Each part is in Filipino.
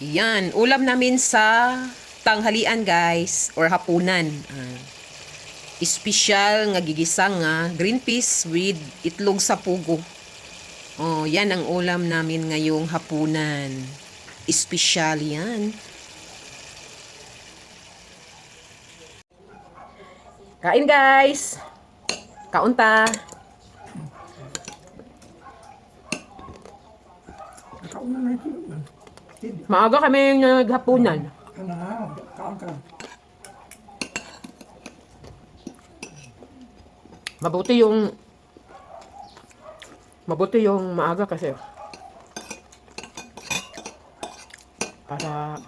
Yan, ulam namin sa tanghalian guys or hapunan. Ah. Espesyal nga gigisang nga green peas with itlog sa pugo. Oh, yan ang ulam namin ngayong hapunan. Espesyal yan. Kain guys! Kaunta! Hindi. Maaga kami naghapunan. Ano na, kaon ka. Mabuti yung mabuti yung maaga kasi para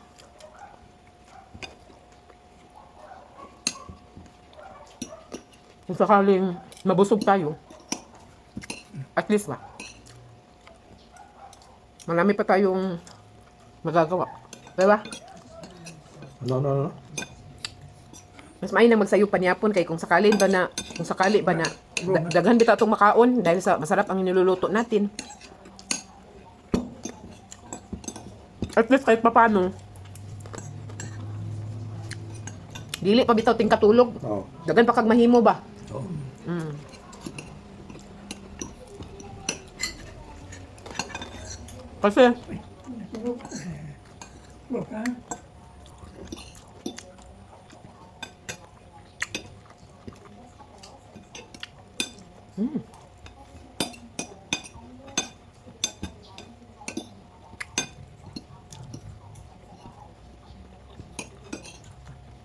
kung sakaling mabusog tayo at least ba marami pa tayong magagawa diba? No, no, no. Mas mainam magsayo panyapon kay kung sakalin ba na kung sakali ba na da- daghan bitaw tong makaon dahil sa masarap ang niluluto natin. At least kahit papano Dili pa bitaw ting katulog. Oo. Daghan pa kag mahimo ba? Oo. Mm. Kasi Huwag ka.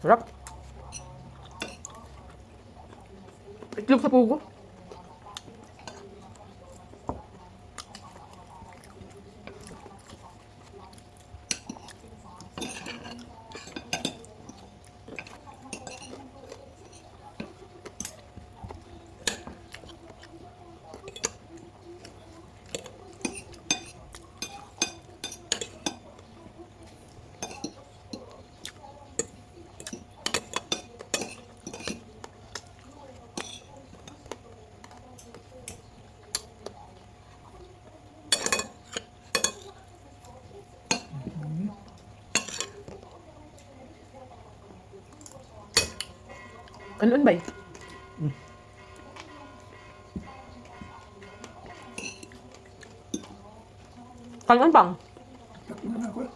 sarap. Itlog sa pugo. Ano ba? eh? Kanon bang? Takbo na ako.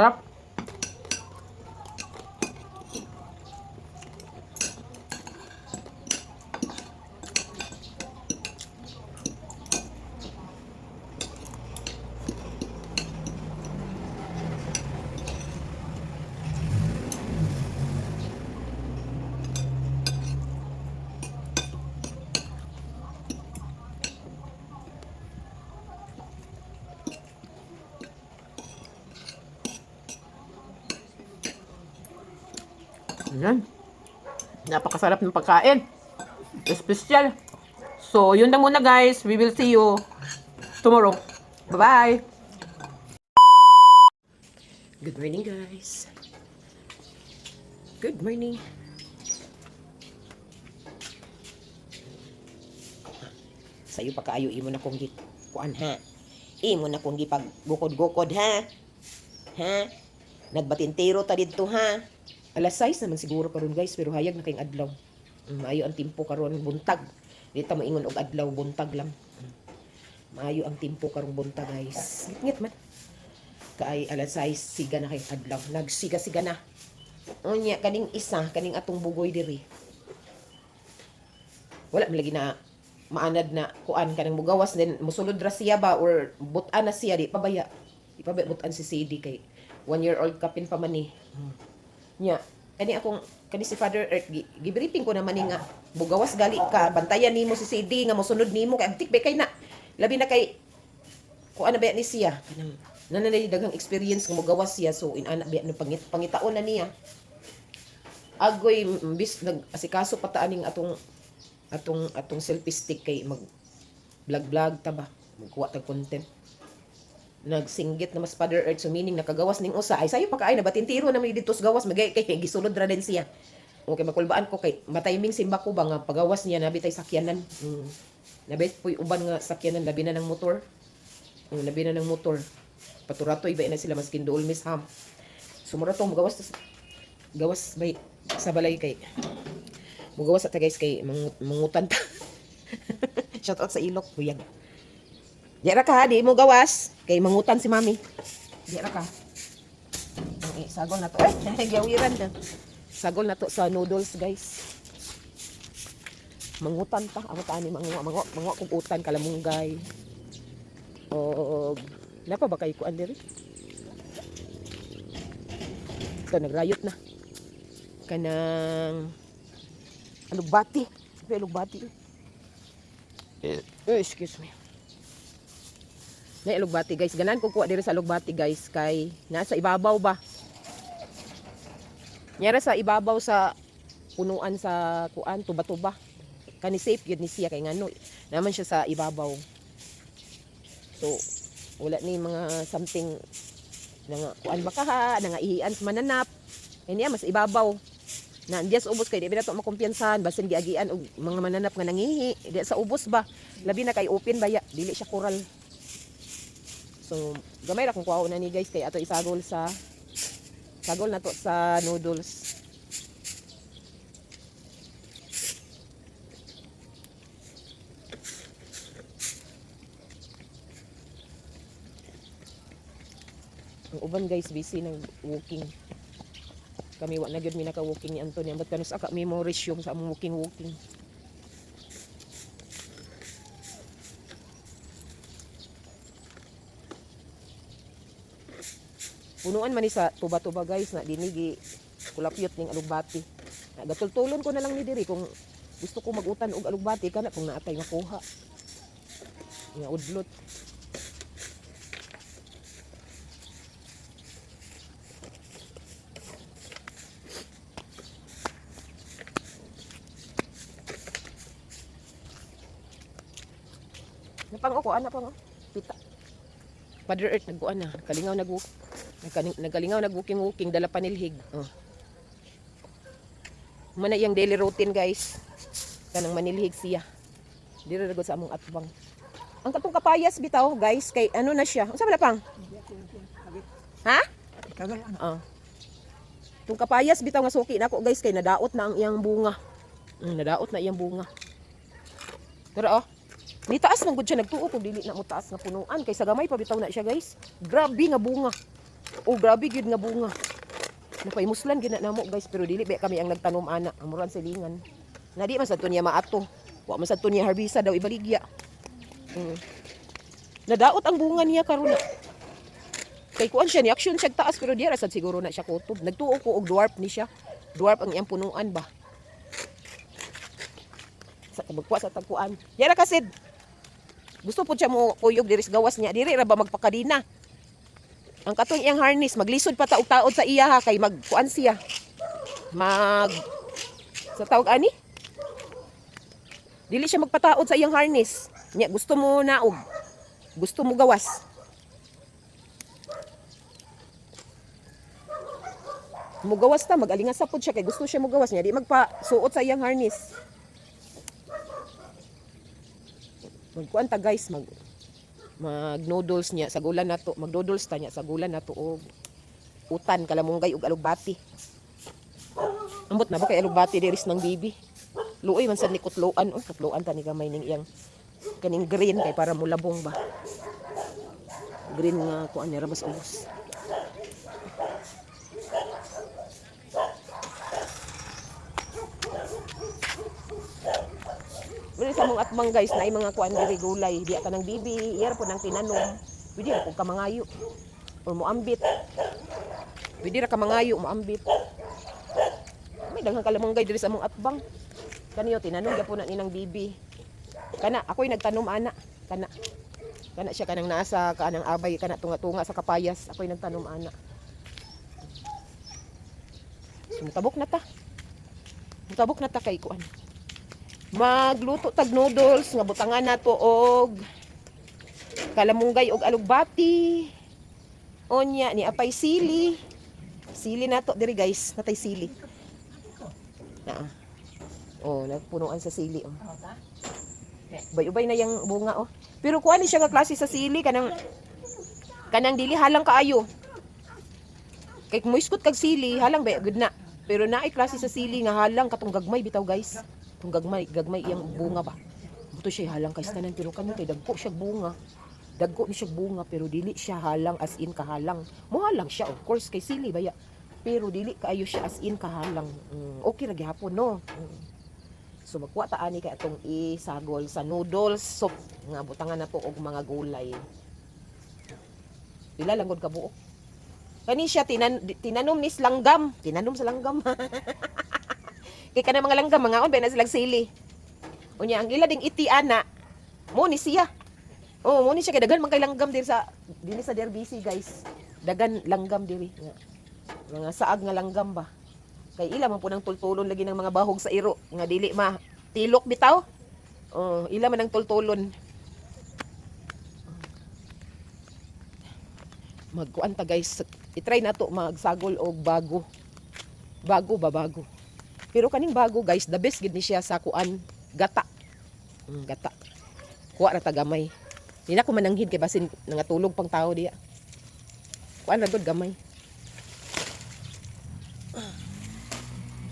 Sarap. Ayan. Napakasarap ng pagkain. Espesyal. So, yun lang muna guys. We will see you tomorrow. Bye-bye. Good morning guys. Good morning. Sa'yo pa imo na kong git. Kuan ha. Imo na kong gipag gukod-gukod ha. Ha? Nagbatintero ta dito ha. Alas 6 naman siguro karon guys, pero hayag na kayong adlaw. Mm, Maayo ang timpo karon buntag. Dito maingon og adlaw buntag lang. Maayo ang timpo karong buntag guys. Ngit man. Kaay alas 6 siga na kayong adlaw. Nagsiga-siga na. Unya kaning isa, kaning atong bugoy diri. Wala man lagi na maanad na kuan kanang mugawas din musulod ra siya ba or butan na siya di pabaya. Di pabaya butan si CD kay one year old kapin pa man ni. Nya, kani akong kani si Father Earth gi, gibriefing ko naman nga bugawas gali ka bantayan nimo si CD nga mosunod nimo kay abtik kay na labi na kay kuan na ba ni siya kanang nananay daghang experience nga mogawas siya so inana ba no pangit pangitaon na niya. Agoy bis nag asikaso pataaning atong atong atong selfie stick kay mag vlog vlog ta ba magkuha tag content nagsinggit na mas Father Earth so meaning nakagawas ning usa. Ay sayo pa kaay na batintiro na may dito sa gawas magay kay gisulod ra din siya. Okay makulbaan ko kay matiming simba ko ba nga pagawas niya nabi tay sakyanan. Mm. nabi poy uban nga sakyanan labi na ng motor. Mm, labi na ng motor. Paturatoy ba na sila maskin dool miss ham sumura to magawas ta sa- gawas bay sa balay kay mugawas ta guys kay mangu- mangutan ta. Shout out sa ilok buyag Di ra ka di mo gawas. Kay mangutan si mami. Di ra ka. Okay, sagol na to. Eh, gawiran na. Sagol na to sa noodles, guys. Mangutan ta. Ako ta ni manguwa, manguwa, manguwa kong utan, kalamunggay. O, napa ba kay kuan diri? Ito, nagrayot na. Kanang alugbati. Alugbati? Eh, excuse me. Na lugbati guys. Ganan ko kuha diri sa lugbati guys kay nasa ibabaw ba. Nyara sa ibabaw sa punuan sa kuan tuba-tuba. Kani safe yun ni siya kay ngano naman siya sa ibabaw. So wala ni mga something nga kuan ba kaha, na nga ihian sa mananap. Kay niya mas ibabaw. Na diya sa ubos kay di ba nato makumpiyansahan basin giagian og mga mananap nga nangihi. Di sa ubos ba. Labi na kay open baya, dili siya coral. So, gamay ra kung kuha na ni guys kay ato isagol sa sagol na to sa noodles. Ang uban guys busy ng walking. Kami wa na gyud mi naka-walking ni Antonio. Ba't kanus aka mi mo resume sa among walking walking. Punuan man ni sa tuba-tuba guys na dinigi kulapyot ning alugbati. Gatultulon ko na lang ni diri kung gusto ko magutan og alugbati kana kung naatay makuha. Nga udlot. Napang ako, ana pang pita. Father Earth nagkuan na, kalingaw nag nagkaling- nagalingaw nag-walking-walking dala panilhig. Oh. Mana iyang daily routine guys. Kanang manilhig siya. Diri ra gud sa among atbang. Ang katong kapayas bitaw guys kay ano na siya. Unsa man na pang? Ha? Kagay ano. Oh. Tung kapayas bitaw nga suki nako guys kay nadaot na ang iyang bunga. Mm, nadaot na iyang bunga. Pero oh, ni taas man gud siya nagtuo kung dili na mo taas nga punuan kay sa gamay pa bitaw na siya guys. Grabe nga bunga. Oh, grabe gyud nga bunga. Napaimuslan gina namo guys pero dili ba kami ang nagtanom ana. Amuran silingan. Na di man sa niya maato. Wa man sa niya harbisa daw ibaligya. Mm. Nadaot ang bunga niya karon na. Kay kuan siya ni action siya taas pero di sad siguro na siya kutob. Nagtuo ko og dwarf ni siya. Dwarf ang iyang punuan ba. Sa tabagwa sa tagkuan. Yara kasid. Gusto po siya mo kuyog diri sa gawas niya. Diri ra ba magpakadina. Ang katong iyang harness maglisod pa taog taod sa iya ha kay magkuan siya. Mag sa tawag ani? Dili siya magpataod sa iyang harness. Nya gusto mo naog. Gusto mo gawas. mugawas ta magalinga sa pud siya kay gusto siya mugawas niya di magpa suot sa iyang harness magkuan ta guys mag mag noodles niya sa gulan nato mag noodles ta niya sa gulan nato og utan kalamunggay ug alugbati. Ambot na ba kay alugbati diris ng bibi? Luoy man sa ni kutloan kutloan ta ni gamay ning iyang kaning green kay para mulabong ba? Green nga kuan niya rabas ubos Wala sa mong atbang guys na mga kuan diri gulay, di ka nang bibi, iyar po nang tinanom. Pwede ra kung kamangayo or moambit. Pwede ra ka mangayo, moambit. May daghang kalamanggay diri sa mong atbang. Kaniyo tinanom gyapon na ninang bibi. Kana ako'y nagtanom ana, kana. Kana siya kanang nasa kanang abay kana tunga-tunga sa kapayas. Ako'y nagtanom ana. So, mutabok na ta. Mutabok na ta kay kuan. Magluto tag noodles nga butangan nato og kalamunggay og alugbati. Onya ni apay sili. Sili nato diri guys, natay sili. Naa. Oh, nagpunuan sa sili oh. Ubay-ubay na yung bunga oh. Pero kuha ni siya nga klase sa sili kanang kanang dili halang kaayo. Kay kung moiskot kag sili, halang ba good na. Pero naay klase sa sili nga halang katong gagmay bitaw guys. Tung gagmay, gagmay iyang bunga ba. Buto siya halang kay tanan pero kanu kay dagko siya bunga. Dagko ni siya bunga pero dili siya halang as in kahalang. Mohalang siya of course kay sili baya. Pero dili kaayo siya as in kahalang. Mm, okay ra gihapon no. Mm. So magkuha ta ani kay atong isagol sa noodles soup nga butangan na to og mga gulay. Pila lang gud ka buok. Kani siya tinan, tinanom ni langgam, tinanom sa langgam. kay kana mga langgam mga on na silang sili. Unya ang ila ding iti ana mo ni siya. Oh, mo ni siya kay daghan man kay langgam diri sa dili sa Derbisi guys. Dagan langgam diri. Mga saag nga langgam ba. Kay ila man po nang tultulon lagi ng mga bahog sa iro nga dili ma tilok bitaw. Oh, ila man ang tultulon. Magkuan ta guys. I-try na to magsagol og bago. Bago ba bago. Pero kaning bago guys, the best gid ni siya sa kuan gata. Mm, gata. Kuha ra ta gamay. Di na ko mananghid kay basin nangatulog pang tao diya. Kuan ra gud gamay.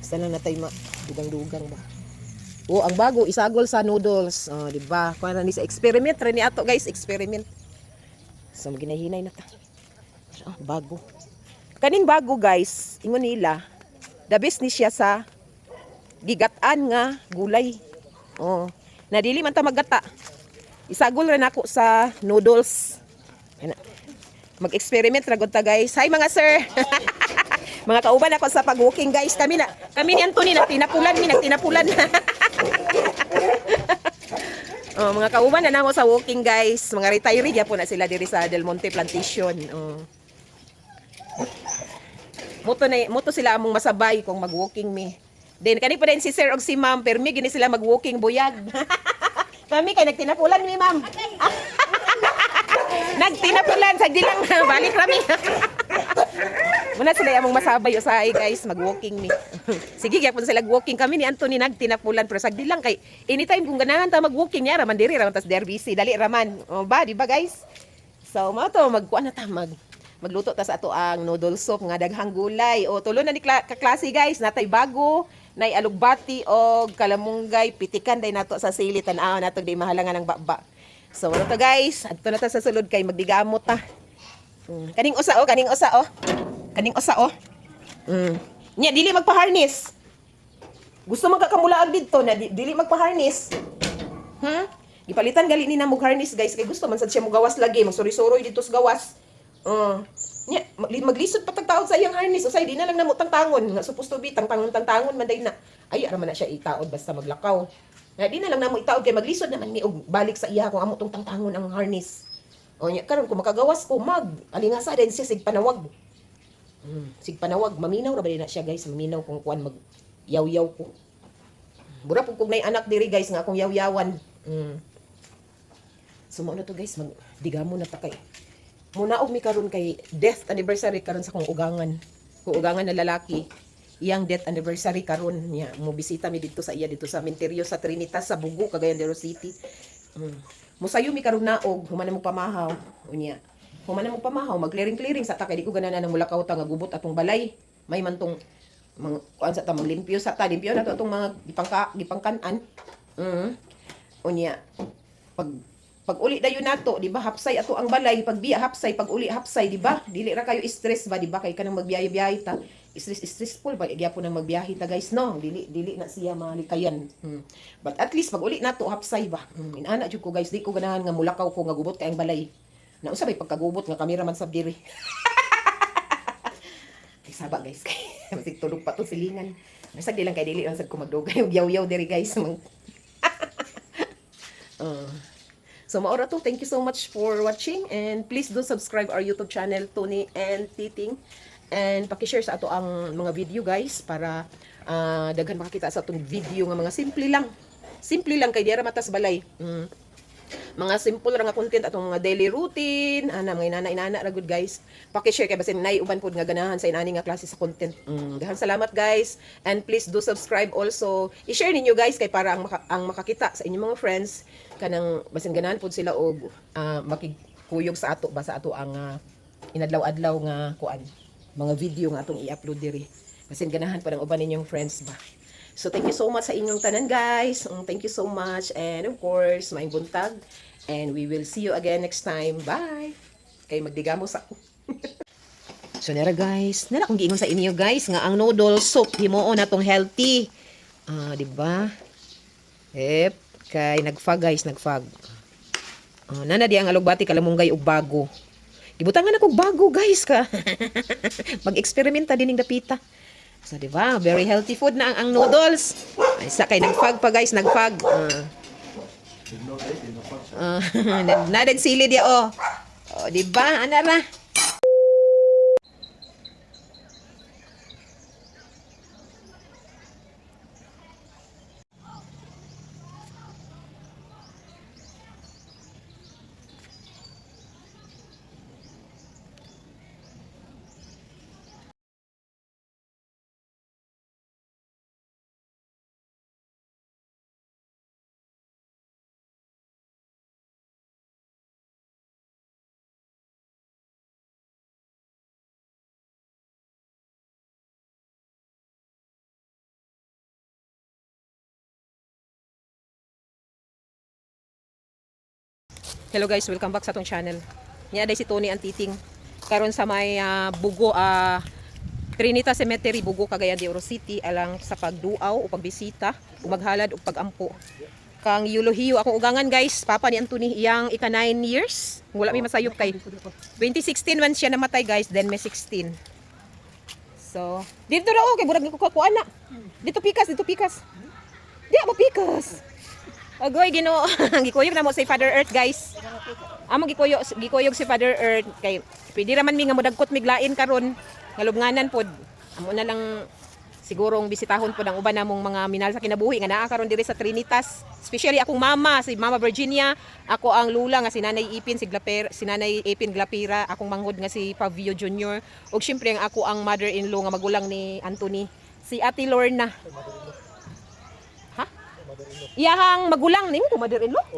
Sana na tayo ma dugang-dugang ba. Oh, ang bago isagol sa noodles. Oh, di ba? Para ni sa experiment ra ni ato guys, experiment. So maginahinay na ta. Oh, bago. Kaning bago guys, ingon nila, the best ni siya sa gigatan nga gulay. Oh, na dili man ta maggata. Isagol rin ako sa noodles. Na. Mag-experiment ra ta guys. Hi mga sir. mga kauban ako sa pag-walking guys. Kami na kami ni Anthony nagtinapulan mi nagtinapulan. oh, mga kauban na namo sa walking guys. Mga retiree gyapon na sila diri sa Del Monte Plantation. Oh. Muto na muto sila among masabay kung mag-walking mi. Then kani pa din si Sir og si Ma'am, pero mi gini sila mag-walking buyag. Kami kay nagtinapulan mi, Ma'am. nagtinapulan sa dilang balik rami. Muna sila among masabay usahay guys, mag-walking mi. Sige gyapon sila walking kami ni Anthony nagtinapulan pero sagdi lang kay anytime kung ganahan ta mag-walking niya raman diri raman tas DRBC, dali raman. O ba, di ba guys? So, mo to magkuan na ta mag magluto ta sa ato ang noodle soup nga daghang gulay. O tulo na ni kla- kaklase guys, natay bago, nay alugbati o kalamunggay, pitikan day nato sa sili tan-aw nato di mahalangan ng baba. So, ano to guys? Adto na ta sa sulod kay magdigamot ta. Mm. Kaning usa o, kaning usa o. Kaning usa o. Mm. Nya dili magpa-harness. Gusto magkakamulaag didto na di- dili magpa-harness. Hmm? Gipalitan gali ni na mo harness guys kay gusto man sad siya mo gawas lagi, magsuri-suroy dito sa gawas. Uh, nya magli- maglisod pa tagtaod sa iyang harness usay di na lang namo tangtangon nga supposed to be tangtangon tangtangon man day na. Ay ara man na siya itaod basta maglakaw. Nga di na lang namo itaod kay maglisod naman ni og balik sa iya kung amo tong tangtangon ang harness. O nya karon kung makagawas ko mag alingasa din siya sig panawag. Mm, sig panawag maminaw ra ba na siya guys maminaw kung kuan mag yaw-yaw ko. Bura po kung nay anak diri guys nga akong yaw-yawan. Mm. So mo na to guys, mag digamo na ta kay. Muna og mi karon kay death anniversary karon sa kong ugangan. Kung ugangan na lalaki, iyang death anniversary karon niya. Mo bisita mi dito sa iya dito sa Minterio sa Trinitas sa Bugo, Cagayan de Oro City. Mm. Musayo mi karon naog, human mo pamahaw. Unya. Human mo pamahaw, mag-clearing-clearing sa ta kay di ko ganana nang mulakaw ta nga gubot atong balay. May man tong mga kuan sa ta maglimpyo sa ta, limpyo na to atong mga gipangka gipangkanan. Mm. Unya. Pag pag uli dayon nato, di ba? Hapsay ato ang balay, pag biya hapsay, pag uli hapsay, di ba? Dili ra kayo stress ba, di ba? Kay kanang magbiyahe-biyahe ta. Stress stressful ba gyapon nang magbiyahe ta guys, no? Dili dili na siya malikayan. Hmm. But at least pag uli nato hapsay ba. Hmm. Inana jud ko guys, di ko ganahan nga mulakaw ko nga gubot kay ang balay. Na usabay pagkagubot nga kamera man sab diri. Ay saba guys masig tulog pa to silingan. Basta di lang kay dili lang sad ko magdugay og yaw-yaw diri guys. Mang... Uh, So maura to, thank you so much for watching and please do subscribe our YouTube channel Tony and Titing and paki-share sa ato ang mga video guys para ah, daghan makakita sa atong video nga mga simple lang. Simple lang kay diara matas balay. Mm. Mga simple ra nga content atong mga daily routine, ana mga inana-inana ra good guys. Paki-share kay basin nay uban pod nga ganahan sa inani nga klase sa content. Mm. Daghang salamat guys and please do subscribe also. I-share ninyo guys kay para ang, maka- ang makakita sa inyong mga friends kanang basin ganahan pod sila og ah, makikuyog sa ato ba sa ato ang ah, inadlaw-adlaw nga kuan mga video nga atong i-upload diri. Basin ganahan pa ng uban ninyong friends ba. So thank you so much sa inyong tanan guys. Mm, Thank you so much and of course, may buntag and we will see you again next time. Bye. Kay magdigamos ako. so nara guys, nara kung giingon sa inyo guys nga ang noodle soup himuon natong healthy. Ah, di ba? Ep, kay nagfag guys, nagfag. Ah, nana di ang alugbati kalamunggay ug bago. Gibutangan ako og bago guys ka. Mag-eksperimenta din ning dapita. So, di ba? Very healthy food na ang, ang noodles. Ay, sa kay nagfag pa guys, nagfag. Uh, uh, nadag sili dia oh. Oh, di ba? Ana. Hello guys, welcome back sa tong channel. Niya day si Tony ang titing. Karon sa may ah, Bugo ah Trinita Cemetery Bugo Cagayan de Oro City alang sa pagduaw o pagbisita o maghalad o pagampo. Kang Yulohiyo akong ugangan guys, papa ni Anthony iyang ika 9 years. Wala may masayop kay 2016 man siya namatay guys, then may 16. So, dito ra oh, kay burag ko kuha na. Dito pikas, dito pikas. Di mo pikas. Agoy Ginoo, gikuyog na mo si Father Earth guys. Amo gikuyog gikuyog si Father Earth kay pwede ra man mi nga modagkot miglain karon nga lubnganan pod. Amo na lang sigurong bisitahon pod ang uban namong mga minal sa kinabuhi nga naa karon diri sa Trinitas. Especially akong mama, si Mama Virginia, ako ang lula nga si Nanay Ipin si Glaper, si Nanay Ipin Glapira, akong manghod nga si Pavio Jr. ug syempre ang ako ang mother-in-law nga magulang ni Anthony, si Ate Lorna. Iyahang magulang nimo ko mother-in-law.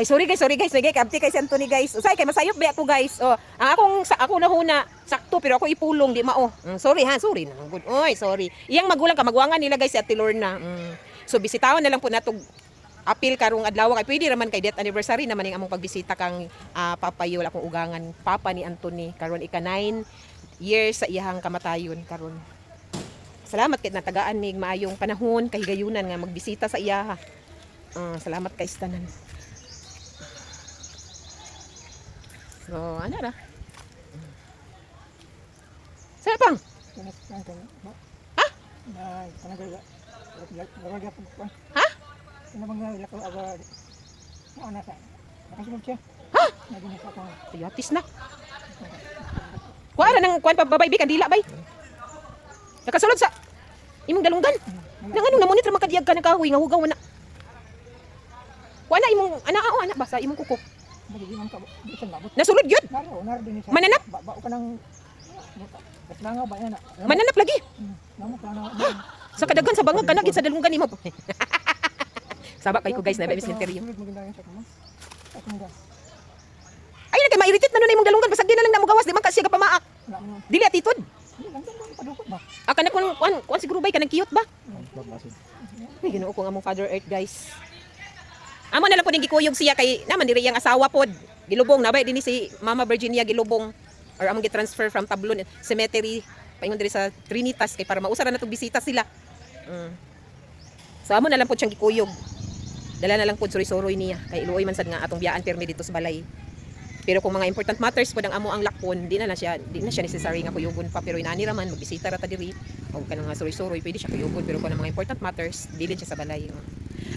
Ay sorry guys, sorry guys, sige kabti kay si Anthony guys. Usay kay masayop ba ako guys. Oh, ang akong sa ako na huna sakto pero ako ipulong di mao. Mm, sorry ha, sorry na. Good. Oy, sorry. Iyang magulang ka magwangan nila guys si Ate Lorna. Mm. So bisitawon na lang po natog apil karong adlaw kay pwede raman kay death anniversary naman ning among pagbisita kang ah, papayol akong ugangan papa ni Anthony karon ika 9 years sa iyahang kamatayon karon. Salamat kay natagaan mig maayong panahon kahigayunan nga magbisita sa iyaha. Ah, salamat kay istanan. So, ano ra? Sa pang? Ha? Na. Ha? Ano bang nila ko aga ano sa nakasunod siya. Ha? Naging sa ko. Tiyatis na. Kuha ra nang kuan pa babay bi kandila bay. Nakasulod sa imong dalunggan. Nang ano na monitor makadiyag ka nakahuy nga hugaw na. Na imong anak o anak basta imong kuko. Ka. Nasulod gyud. Mananap? Ka? Mananap lagi. Namo. Sa kadaghan sa bangag kana gid sa dalunggan nimo. Sabak kay ko guys na ba cemetery. Ay na kay ma-irritate na nun imong dalunggan basag di na lang na mo gawas di man ka siya kapamaak. Wala mo. Dili atitod. Padukot ba? Aka na kun kuan kuan siguro bay kanang cute ba? Ay Ginoo ko nga mong Father Earth guys. Amo na lang po ning gikuyog siya kay naman diri yang asawa pod. Gilubong na ba dinhi si Mama Virginia gilubong or among gi-transfer from Tablon Cemetery paingon diri sa Trinitas kay para mausara na tong bisita sila. Mm. So amo na lang po siyang gikuyog. Dala na lang po suri-suroy niya kay iluoy man sad nga atong biyaan permi dito sa balay. Pero kung mga important matters po ang amo ang lakpon, di na na siya, di na siya necessary nga kuyugon pa pero inani raman magbisita ra ta diri o kanang nga suri-suroy pwede siya kuyugon pero kung mga important matters dili siya sa balay. oh.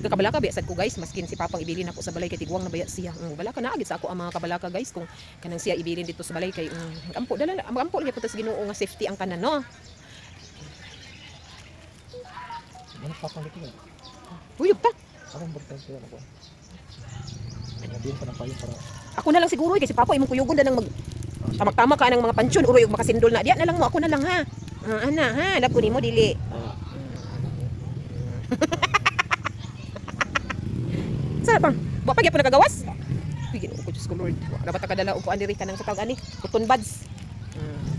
Kakabalaka biya sad ko guys, maskin si papang ibilin ako sa balay kay tigwang na baya siya. Mm, balaka na agit sa ako ang mga kabalaka guys kung kanang siya ibilin dito sa balay kay mm, ampo dala ampo lagi putas Ginoo nga safety ang tanan no. Ano pa pang dito? Uyog ta. Ako balikan ko ako. Nabiyang pa ng payo para Ako na lang siguro eh, kasi papa imong kuyugon na nang mag tamak-tamak ka ng mga pansyon uroy ug makasindol na. Diya na lang mo ako na lang ha. Ah, ana ha, lapo nimo dili. Sa bang? Wa pa gyapon nakagawas? Pigin ko Diyos ko Lord. Wa dapat kadala og kuan diri kanang katawag ani, cotton buds. Mm.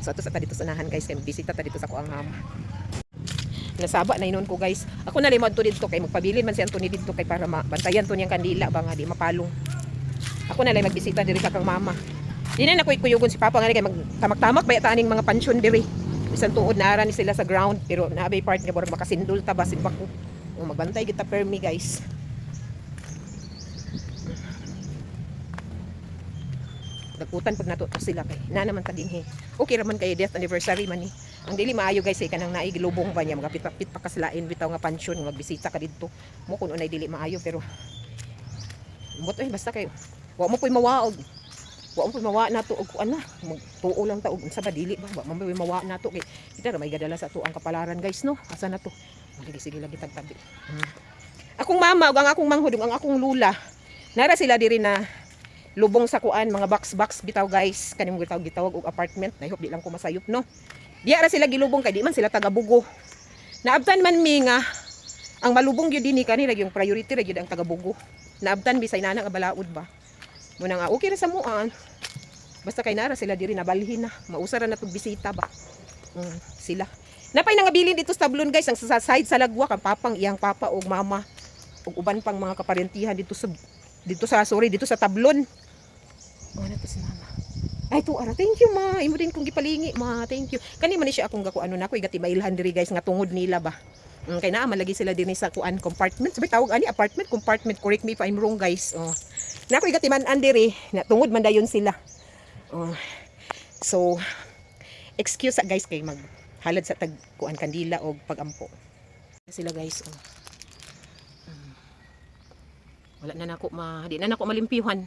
So ato sa ta dito sa guys kay bisita ta dito sa kuang mama. Nasaba na inon ko guys. Ako na limad to dito kay magpabilin man si Anthony dito kay para mabantayan to niyang kandila ba nga di mapalong. Ako na lang magbisita diri sa kang mama. Di na nakoy kuyugon si Papa nga kay magtamak-tamak ba taning mga pansyon diri. Bisan tuod na ara ni sila sa ground pero naabay part nga borog makasindul ta ba si Bako. O magbantay kita permi guys. Dagutan pag nato to sila kay na naman ta dinhi. Okay raman kay death anniversary man ni. Ang dili maayo guys ay kanang naig lubong ba niya magapit-pit pa kaslain bitaw nga pansyon magbisita ka didto. Mo kun unay dili maayo pero Mot eh basta kay wa mo poy mawaog. Wa mo poy mawa nato og kuan na. Magtuo lang ta og unsa ba dili ba? Wa mo poy mawa nato kay kita ra may gadala sa to ang kapalaran guys no. Asa na to? Lagi sige lagi tagtabi. Hmm. Akong mama ug ang akong manghud ang akong lula. Nara sila diri na lubong sa kuan mga box box bitaw guys kaning gitawag gitawag og apartment na hope di lang ko masayop no diya ra sila gilubong kay di man sila taga bugo naabtan man mi nga ang malubong gyud dinhi kani yung priority ra gyud ang taga bugo naabtan bisay nana nga balaod ba mo na nga okay ra sa muan. Basta kay nara sila diri nabalhin na. Mausara na tug bisita ba? Mm, sila. Napay nga bilin dito sa tablon guys ang sa side sa lagwa kang papang iyang papa og mama. Ug uban pang mga kaparentihan dito sa dito sa sorry dito sa tablon. Oh na to si mama. Ay to ara thank you ma. Imo din kong gipalingi ma thank you. Kani man siya akong gakuano na ko igati mailhan diri guys nga tungod nila ba Mm, kay naa malagi sila dinhi sa kuan compartment. Sabi tawag ani apartment compartment correct me if I'm wrong guys. Oh. Na ko igati man andiri na tungod man dayon sila. Oh. So excuse sa guys kay mag halad sa tag kuan kandila og pagampo. Sila guys oh. Wala na nako ma di na nako malimpyuhan.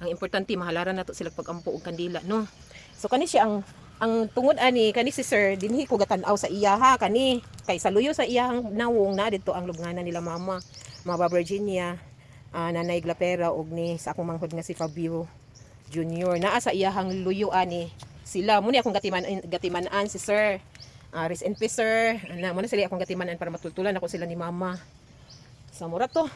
Ang importante mahalaran nato sila pagampo og kandila no? So kani siya ang ang tungod ani kani si sir dinhi ko gatan-aw sa iya ha kani. Kay sa luyo sa iyang nawong na dito ang lubnganan nila mama mama Virginia ah, nanay Glapera og ni sa akong manghod nga si Fabio Junior. Naa sa iyahang luyo ani. Sila muni akong gatiman gatimanan si sir. Uh, rest in peace sir. Na mo na sila akong gatimanan para matultulan ako sila ni mama. Sa mura to